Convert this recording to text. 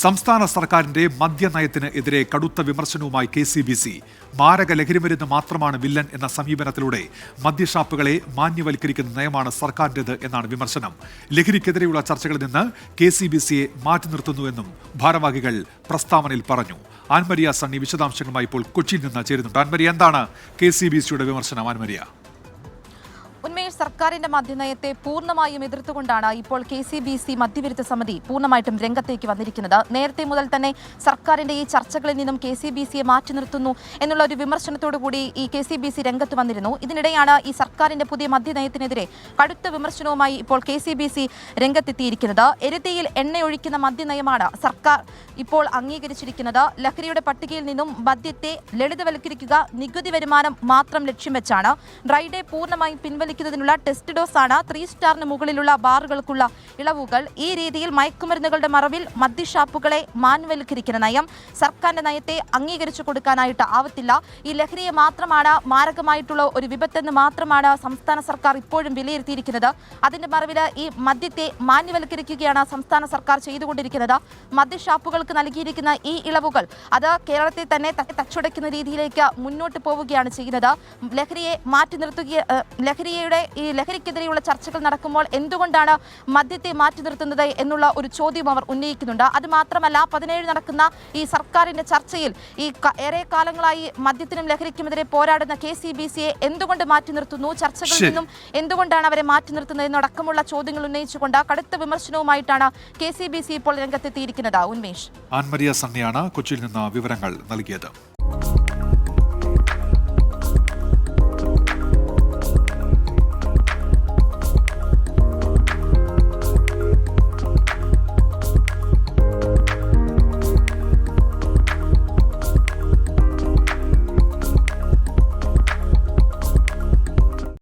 സംസ്ഥാന സർക്കാരിന്റെ മദ്യനയത്തിന് എതിരെ കടുത്ത വിമർശനവുമായി കെ സി ബി സി. മാരക ലഹരിമരുന്ന് മാത്രമാണ് വില്ലൻ എന്ന സമീപനത്തിലൂടെ മദ്യഷാപ്പുകളെ മാന്യവൽക്കരിക്കുന്ന നയമാണ് സർക്കാരിന്റേത് എന്നാണ് വിമർശനം. ലഹരിക്കെതിരെയുള്ള ചർച്ചകളിൽ നിന്ന് കെ സി ബി സിയെ മാറ്റി നിർത്തുന്നുവെന്നും ഭാരവാഹികൾ പ്രസ്താവനയിൽ പറഞ്ഞു. ആൻമരിയ സണ്ണി വിശദാംശങ്ങളുമായി ഇപ്പോൾ കൊച്ചിയിൽ നിന്ന് ചേരുന്നുണ്ട്. ആൻമരിയ എന്താണ് കെ സി ബി സിയുടെ വിമർശനം? ആൻമരിയ. സർക്കാരിന്റെ മദ്യനയത്തെ പൂർണമായും എതിർത്തുകൊണ്ടാണ് ഇപ്പോൾ കെ സി ബി സി മദ്യവിരുദ്ധ സമിതി പൂർണമായിട്ടും രംഗത്തേക്ക് വന്നിരിക്കുന്നത്. നേരത്തെ മുതൽ തന്നെ സർക്കാരിന്റെ ഈ ചർച്ചകളിൽ നിന്നും കെ സി ബി സിയെ മാറ്റി നിർത്തുന്നു എന്നുള്ള ഒരു വിമർശനത്തോടു കൂടി ഈ കെ സി ബി സി രംഗത്ത് വന്നിരുന്നു. ഇതിനിടെയാണ് ഈ സർക്കാരിന്റെ പുതിയ മദ്യനയത്തിനെതിരെ കടുത്ത വിമർശനവുമായി ഇപ്പോൾ കെ സി ബി സി രംഗത്തെത്തിയിരിക്കുന്നത്. എരുതിയിൽ എണ്ണയൊഴിക്കുന്ന മദ്യനയമാണ് സർക്കാർ ഇപ്പോൾ അംഗീകരിച്ചിരിക്കുന്നത്. ലഹരിയുടെ പട്ടികയിൽ നിന്നും മദ്യത്തെ ലളിതവൽക്കരിക്കുക നികുതി വരുമാനം മാത്രം ലക്ഷ്യം വെച്ചാണ്. ഡ്രൈഡേ പൂർണമായും പിൻവലിക്കുന്നതിനുള്ള ടെസ്റ്റ് ഡോസ് ആണ്. ത്രീ സ്റ്റാറിന് മുകളിലുള്ള ബാറുകൾക്കുള്ള ഇളവുകൾ. ഈ രീതിയിൽ മയക്കുമരുന്നുകളുടെ മറവിൽ മദ്യഷാപ്പുകളെ മാൻവൽക്കരിക്കുന്ന നയം സർക്കാരിന്റെ നയത്തെ അംഗീകരിച്ചു കൊടുക്കാനായിട്ട് ആവത്തില്ല. ഈ ലഹരിയെ മാത്രമാണ് മാരകമായിട്ടുള്ള ഒരു വിപത്തെന്ന് മാത്രമാണ് സംസ്ഥാന സർക്കാർ ഇപ്പോഴും വിലയിരുത്തിയിരിക്കുന്നത്. അതിന്റെ മറവിൽ ഈ മദ്യത്തെ മാന്യവൽക്കരിക്കുകയാണ് സംസ്ഥാന സർക്കാർ ചെയ്തുകൊണ്ടിരിക്കുന്നത്. മദ്യഷാപ്പുകൾക്ക് നൽകിയിരിക്കുന്ന ഈ ഇളവുകൾ അത് കേരളത്തെ തന്നെ തച്ചുടയ്ക്കുന്ന രീതിയിലേക്ക് മുന്നോട്ട് പോവുകയാണ് ചെയ്യുന്നത്. ലഹരിയെ മാറ്റി നിർത്തുക ലഹരിയുടെ ഈ ലഹരിക്കെതിരെയുള്ള ചർച്ചകൾ നടക്കുമ്പോൾ എന്തുകൊണ്ടാണ് മദ്യത്തെ മാറ്റി നിർത്തുന്നത് എന്നുള്ള ഒരു ചോദ്യം അവർ ഉന്നയിക്കുന്നുണ്ട്. അത് മാത്രമല്ല പതിനേഴ് നടക്കുന്ന ഈ സർക്കാരിന്റെ ചർച്ചയിൽ ഈ ഏറെ കാലങ്ങളായി മദ്യത്തിനും ലഹരിക്കുമെതിരെ പോരാടുന്ന കെ സി ബി സിയെ എന്തുകൊണ്ട് മാറ്റി നിർത്തുന്നു? ചർച്ചകളിൽ നിന്നും എന്തുകൊണ്ടാണ് അവരെ മാറ്റി നിർത്തുന്നത് എന്നടക്കമുള്ള ചോദ്യങ്ങൾ ഉന്നയിച്ചുകൊണ്ട് കടുത്ത വിമർശനവുമായിട്ടാണ് കെ സി ബി സി ഇപ്പോൾ രംഗത്തെത്തിയിരിക്കുന്നത്. ഉന്മേഷ്. ആൻമരിയ സണ്ണിയാണ് കൊച്ചിയിൽ നിന്ന് വിവരങ്ങൾ നൽകിയത്.